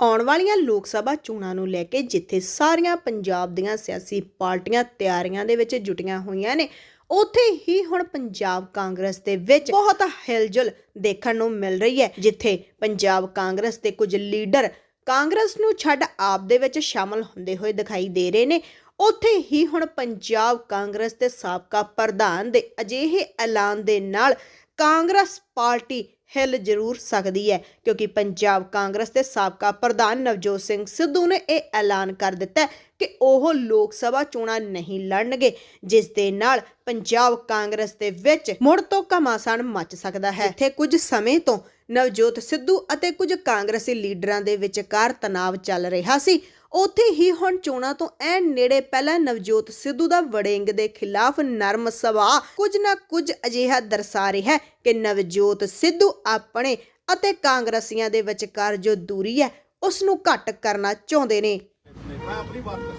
ਆਉਣ ਵਾਲੀਆਂ ਲੋਕ ਸਭਾ ਚੋਣਾਂ ਨੂੰ ਲੈ ਕੇ ਜਿੱਥੇ ਸਾਰੀਆਂ ਪੰਜਾਬ ਦੀਆਂ ਸਿਆਸੀ ਪਾਰਟੀਆਂ ਤਿਆਰੀਆਂ ਦੇ ਵਿੱਚ ਜੁਟੀਆਂ ਹੋਈਆਂ ਨੇ, ਉੱਥੇ ਹੀ ਹੁਣ ਪੰਜਾਬ ਕਾਂਗਰਸ ਦੇ ਵਿੱਚ ਬਹੁਤ ਹਿਲਜੁਲ ਦੇਖਣ ਨੂੰ ਮਿਲ ਰਹੀ ਹੈ, ਜਿੱਥੇ ਪੰਜਾਬ ਕਾਂਗਰਸ ਦੇ ਕੁਝ ਲੀਡਰ ਕਾਂਗਰਸ ਨੂੰ ਛੱਡ ਆਪ ਦੇ ਵਿੱਚ ਸ਼ਾਮਲ ਹੁੰਦੇ ਹੋਏ ਦਿਖਾਈ ਦੇ ਰਹੇ ਨੇ। ਉੱਥੇ ਹੀ ਹੁਣ ਪੰਜਾਬ ਕਾਂਗਰਸ ਦੇ ਸਾਬਕਾ ਪ੍ਰਧਾਨ ਦੇ ਅਜਿਹੇ ਐਲਾਨ ਦੇ ਨਾਲ ਕਾਂਗਰਸ ਪਾਰਟੀ ਹਿੱਲ ਜ਼ਰੂਰ ਸਕਦੀ ਹੈ, ਕਿਉਂਕਿ ਪੰਜਾਬ ਕਾਂਗਰਸ ਦੇ ਸਾਬਕਾ ਪ੍ਰਧਾਨ ਨਵਜੋਤ ਸਿੰਘ ਸਿੱਧੂ ਨੇ ਇਹ ਐਲਾਨ ਕਰ ਦਿੱਤਾ ਕਿ ਉਹ ਲੋਕ ਸਭਾ ਚੋਣਾਂ ਨਹੀਂ ਲੜਨਗੇ, ਜਿਸ ਦੇ ਨਾਲ ਪੰਜਾਬ ਕਾਂਗਰਸ ਦੇ ਵਿੱਚ ਮੁੜ ਤੋਂ ਘਮਾਸਾਨ ਮਚ ਸਕਦਾ ਹੈ। ਇੱਥੇ ਕੁਝ ਸਮੇਂ ਤੋਂ ਨਵਜੋਤ ਸਿੱਧੂ ਅਤੇ ਕੁਝ ਕਾਂਗਰਸੀ ਲੀਡਰਾਂ ਦੇ ਵਿਚਕਾਰ ਤਣਾਅ ਚੱਲ ਰਿਹਾ ਸੀ। ਉੱਥੇ ਹੀ ਹੁਣ ਚੋਣਾਂ ਤੋਂ ਐਨ ਨੇੜੇ ਪਹਿਲਾਂ ਨਵਜੋਤ ਸਿੱਧੂ ਦਾ ਵੜਿੰਗ ਦੇ ਖਿਲਾਫ ਨਰਮ ਸੁਭਾਅ ਕੁਝ ਨਾ ਕੁਝ ਅਜਿਹਾ ਦਰਸਾ ਰਿਹਾ ਹੈ ਕਿ ਨਵਜੋਤ ਸਿੱਧੂ ਆਪਣੇ ਅਤੇ ਕਾਂਗਰਸੀਆਂ ਦੇ ਵਿਚਕਾਰ ਜੋ ਦੂਰੀ ਹੈ ਉਸ ਨੂੰ ਘੱਟ ਕਰਨਾ ਚਾਹੁੰਦੇ ਨੇ। ਮੈਂ ਆਪਣੀ ਬਾਤ ਕਰ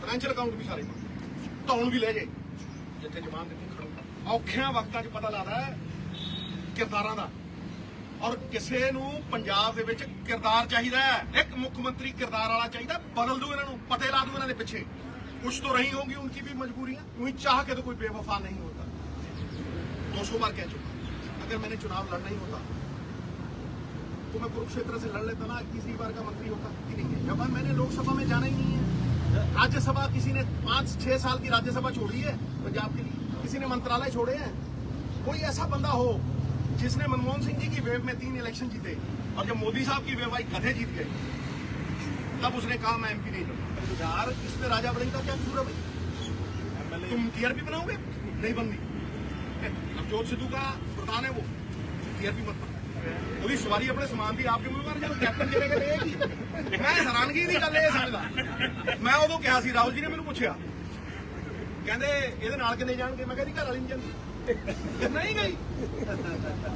ਫਾਈਨੈਂਸ਼ੀਅਲ ਅਕਾਊਂਟ ਵੀ ਸਾਰੇ ਤੌਣ ਵੀ ਲੈ ਜੇ। ਜਿੱਥੇ ਜ਼ਮਾਨ ਦਿੱਤੀ ਖੜੂਗਾ ਔਖਿਆਂ ਵਕਤਾਂ 'ਚ ਪਤਾ ਲੱਗਦਾ ਕਿਰਦਾਰਾਂ ਦਾ। ਔਰ ਕਿਸੇ ਨੂੰ ਪੰਜਾਬ ਦੇ ਵਿੱਚ ਕਿਰਦਾਰ ਚਾਹੀਦਾ ਹੈ ਇੱਕ ਮੁੱਖ ਮੰਤਰੀ ਕਿਰਦਾਰ ਵਾਲਾ ਚਾਹੀਦਾ ਬਦਲ ਦੂ ਇਹਨਾਂ ਨੂੰ ਪਤੇ ਲਾ ਦੂ ਇਹਨਾਂ ਦੇ ਪਿੱਛੇ ਕੁਛ तो रही होंगी उनकी भी मजबूरियां वही चाह के तो कोई बेवफा नहीं होता 200 बार कह चुका अगर मैंने चुनाव लड़ना ही होता तो मैं कुरुक्षेत्र से लड़ लेता ना किसी बार का मंत्री होता कि नहीं है जब मैंने लोकसभा में जाना ही नहीं है राज्यसभा किसी ने पांच छह साल की राज्यसभा छोड़ी है पंजाब के लिए किसी ने मंत्रालय छोड़े हैं कोई ऐसा बंदा हो जिसने मनमोहन सिंह जी की वेव में तीन इलेक्शन जीते और जब मोदी साहब की वेव आई गधे जीत गए तब उसने कहा मैं एमपी नहीं लूंगा यार इसमें राजा वड़िंग का क्या कसूर है भाई तुम टीआरपी बनाओगे नहीं बननी नवजोत सिद्धू का प्रधान है वो टीआरपी मत बनाओ ਉਹਦੀ ਸਵਾਰੀ ਆਪਣੇ ਸਮਾਨ ਦੀ ਆਪ ਜ਼ਿੰਮੇਵਾਰ ਜਦੋਂ ਕੈਪਟਨ ਚਲੇ ਗਏ ਲਏਗੀ ਮੈਂ ਹੈਰਾਨਗੀ ਦੀ ਗੱਲ ਇਹ ਸਮਝਦਾ ਮੈਂ ਉਦੋਂ ਕਿਹਾ ਸੀ ਰਾਹੁਲ ਜੀ ਨੇ ਮੈਨੂੰ ਪੁੱਛਿਆ ਕਹਿੰਦੇ ਇਹਦੇ ਨਾਲ ਕਿੰਨੇ ਜਾਣਗੇ ਮੈਂ ਕਹਿੰਦੀ ਘਰ ਵਾਲੀ ਨਹੀਂ ਜਾਂਦੀ ਨਹੀਂ ਗਈ।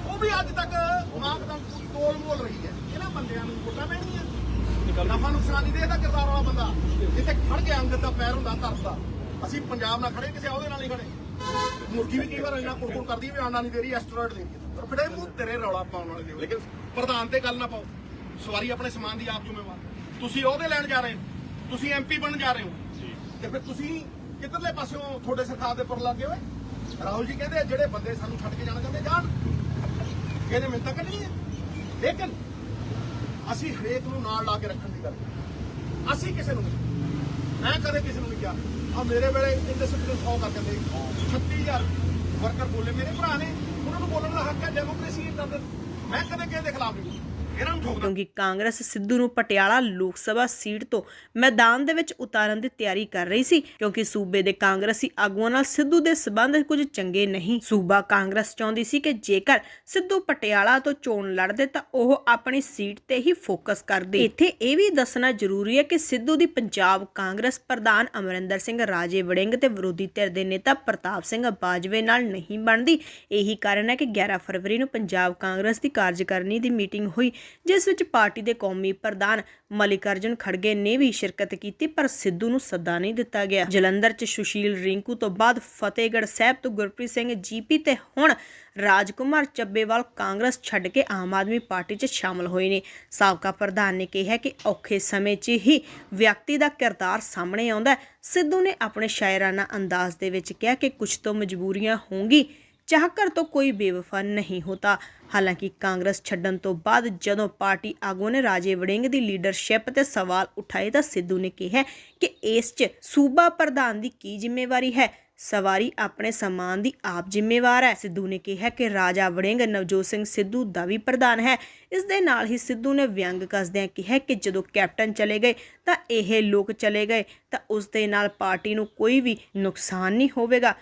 ਉਹ ਵੀ ਅੱਜ ਤੱਕ ਆਪ ਦਾ ਤੋਲ ਮੋਲ ਰਹੀ ਹੈ। ਇਹਨਾਂ ਬੰਦਿਆਂ ਨੂੰ ਵੋਟਾਂ ਪੈਣੀਆਂ ਨਫਾ ਨੁਕਸਾਨ ਨਹੀਂ ਦੇਖਦਾ ਕਿਰਦਾਰ ਵਾਲਾ ਬੰਦਾ। ਜਿੱਥੇ ਖੜ ਕੇ ਅੰਗਦ ਦਾ ਪੈਰ ਹੁੰਦਾ ਤਰਸਦਾ ਅਸੀਂ ਪੰਜਾਬ ਨਾਲ ਖੜੇ ਕਿਸੇ ਉਹਦੇ ਨਾਲ ਨਹੀਂ ਖੜੇ। ਮੁਰਗੀ ਵੀ ਕਈ ਵਾਰ ਇੰਨਾ ਕੁੜਕੁੜ ਕਰਦੀ ਵੀ ਆਂਡਾ ਨਹੀਂ ਦੇ ਰਹੀ ਐਸਟਰੋਇਡ ਦੇ ਰਹੀ ਪਰ ਫਿੜੇ ਮੂੰਹ ਤੇਰੇ ਰੌਲਾ ਪਾਉਣ ਵਾਲੇ ਦੇ ਲੇਕਿਨ ਪ੍ਰਧਾਨ ਤੇ ਗੱਲ ਨਾ ਪਾਓ। ਸਵਾਰੀ ਆਪਣੇ ਸਮਾਨ ਦੀ ਆਪ ਜ਼ਿੰਮੇਵਾਰ। ਤੁਸੀਂ ਉਹਦੇ ਲੈਣ ਜਾ ਰਹੇ ਹੋ। ਤੁਸੀਂ ਐਮਪੀ ਬਣਨ ਜਾ ਰਹੇ ਹੋ। ਤੇ ਫਿਰ ਤੁਸੀਂ ਕਿੱਧਰਲੇ ਪਾਸਿਓਂ ਤੁਹਾਡੇ ਸਰਕਾਰ ਦੇ ਪਰ ਲੱਗੇ ਹੋਏ ਰਾਹੁਲ ਜੀ ਕਹਿੰਦੇ ਜਿਹੜੇ ਬੰਦੇ ਸਾਨੂੰ ਛੱਡ ਕੇ ਜਾਣਾ ਚਾਹੁੰਦੇ ਜਾਣ। ਕਹਿੰਦੇ ਮਿੰਤਾ ਕਰਨੀ ਹੈ। ਲੇਕਿਨ ਅਸੀਂ ਹਰੇਕ ਨੂੰ ਨਾਲ ਲਾ ਕੇ ਰੱਖਣ ਦੀ ਗੱਲ ਅਸੀਂ ਕਿਸੇ ਨੂੰ ਮੈਂ ਕਦੇ ਕਿਸੇ ਨੂੰ ਨਹੀਂ ਕਿਹਾ। ਆ ਮੇਰੇ ਵੇਲੇ ਇੰਡਸਟਰੀ ਨੂੰ 100 ਕਰ ਦਿੰਦੇ 36000 ਵਰਕਰ ਬੋਲੇ। ਮੇਰੇ ਭਰਾ ਨੇ, ਉਹਨਾਂ ਨੂੰ ਬੋਲਣ ਦਾ ਹੱਕ ਹੈ। ਡੈਮੋਕ੍ਰੇਸੀ ਇਦਾਂ ਦੇ ਮੈਂ ਕਦੇ ਕਿਸੇ ਦੇ ਖਿਲਾਫ ਨਹੀਂ ਕਿਉਂਕਿ ਕਾਂਗਰਸ ਸਿੱਧੂ ਨੂੰ ਪਟਿਆਲਾ ਲੋਕ ਸਭਾ ਸੀਟ ਤੋਂ ਮੈਦਾਨ ਦੇ ਵਿੱਚ ਉਤਾਰਨ ਦੀ ਤਿਆਰੀ ਕਰ ਰਹੀ ਸੀ, ਕਿਉਂਕਿ ਸੂਬੇ ਦੇ ਕਾਂਗਰਸੀ ਆਗੂਆਂ ਨਾਲ ਸਿੱਧੂ ਦੇ ਸਬੰਧ ਕੁਝ ਚੰਗੇ ਨਹੀਂ। ਸੂਬਾ ਕਾਂਗਰਸ ਚਾਹੁੰਦੀ ਸੀ ਕਿ ਜੇਕਰ ਸਿੱਧੂ ਪਟਿਆਲਾ ਤੋਂ ਚੋਣ ਲੜਦੇ ਤਾਂ ਉਹ ਆਪਣੀ ਸੀਟ ਤੇ ਹੀ ਫੋਕਸ ਕਰਦੇ। ਇੱਥੇ ਇਹ ਵੀ ਦੱਸਣਾ ਜ਼ਰੂਰੀ ਹੈ ਕਿ ਸਿੱਧੂ ਦੀ ਪੰਜਾਬ ਕਾਂਗਰਸ ਪ੍ਰਧਾਨ ਅਮਰਿੰਦਰ ਸਿੰਘ ਰਾਜੇ ਵੜਿੰਗ ਤੇ ਵਿਰੋਧੀ ਧਿਰ ਦੇ ਨੇਤਾ ਪ੍ਰਤਾਪ ਸਿੰਘ ਬਾਜਵੇ ਨਾਲ ਨਹੀਂ ਬਣਦੀ। ਇਹੀ ਕਾਰਨ ਹੈ ਕਿ 11 ਫਰਵਰੀ ਨੂੰ ਪੰਜਾਬ ਕਾਂਗਰਸ ਦੀ ਕਾਰਜਕਾਰਨੀ ਦੀ ਮੀਟਿੰਗ ਹੋਈ। ਜਿਸ ਵਿੱਚ ਪਾਰਟੀ ਦੇ ਕੌਮੀ ਪ੍ਰਧਾਨ ਮਲਿਕਾਰਜੁਨ ਖੜਗੇ ਨੇ ਵੀ ਸ਼ਿਰਕਤ ਕੀਤੀ, ਪਰ ਸਿੱਧੂ ਨੂੰ ਸੱਦਾ ਨਹੀਂ ਦਿੱਤਾ ਗਿਆ। ਜਲੰਧਰ 'ਚ ਸੁਸ਼ੀਲ ਰਿੰਕੂ ਤੋਂ ਬਾਅਦ ਫਤਿਹਗੜ੍ਹ ਸਾਹਿਬ ਤੋਂ ਗੁਰਪ੍ਰੀਤ ਸਿੰਘ ਜੀਪੀ ਤੇ ਹੁਣ ਰਾਜਕੁਮਾਰ ਚੱਬੇਵਾਲ ਕਾਂਗਰਸ ਛੱਡ ਕੇ ਆਮ ਆਦਮੀ ਪਾਰਟੀ 'ਚ ਸ਼ਾਮਲ ਹੋਏ ਨੇ। ਸਾਬਕਾ ਪ੍ਰਧਾਨ ਨੇ ਕਿਹਾ ਕਿ ਔਖੇ ਸਮੇਂ 'ਚ ਹੀ ਵਿਅਕਤੀ ਦਾ ਕਿਰਦਾਰ ਸਾਹਮਣੇ ਆਉਂਦਾ ਸਿੱਧੂ ਨੇ ਆਪਣੇ ਸ਼ਾਇਰਾਨਾ ਅੰਦਾਜ਼ ਦੇ ਵਿੱਚ ਕਿਹਾ ਕਿ ਕੁਝ ਤੋਂ ਮਜਬੂਰੀਆਂ ਹੋਣਗੀ ਚਾਹਕਰ ਤੋਂ ਕੋਈ ਬੇਵਫਾ ਨਹੀਂ ਹੋਤਾ ਹਾਲਾਂਕਿ ਕਾਂਗਰਸ ਛੱਡਣ ਤੋਂ ਬਾਅਦ ਜਦੋਂ ਪਾਰਟੀ ਆਗੂ ਨੇ ਰਾਜੇ ਵੜਿੰਗ ਦੀ ਲੀਡਰਸ਼ਿਪ ਤੇ ਸਵਾਲ ਉਠਾਏ ਤਾਂ ਸਿੱਧੂ ਨੇ ਕਿਹਾ ਕਿ ਇਸ 'ਚ ਸੂਬਾ ਪ੍ਰਧਾਨ ਦੀ ਕੀ ਜ਼ਿੰਮੇਵਾਰੀ ਹੈ? ਸਵਾਰੀ ਆਪਣੇ ਸਮਾਨ ਦੀ ਆਪ ਜ਼ਿੰਮੇਵਾਰ ਹੈ। ਸਿੱਧੂ ਨੇ ਕਿਹਾ ਕਿ ਰਾਜਾ ਵੜਿੰਗ, ਨਵਜੋਤ ਸਿੰਘ ਸਿੱਧੂ ਦਾ ਵੀ ਪ੍ਰਧਾਨ ਹੈ। ਇਸ ਦੇ ਨਾਲ ਹੀ ਸਿੱਧੂ ਨੇ ਵਿਅੰਗ ਕੱਸਦਿਆਂ ਕਿਹਾ ਕਿ ਜਦੋਂ ਕੈਪਟਨ ਚਲੇ ਗਏ ਤਾਂ ਇਹ ਲੋਕ ਚਲੇ ਗਏ ਤਾਂ ਉਸ ਦੇ ਨਾਲ ਪਾਰਟੀ ਨੂੰ ਕੋਈ ਵੀ ਨੁਕਸਾਨ ਨਹੀਂ ਹੋਵੇਗਾ।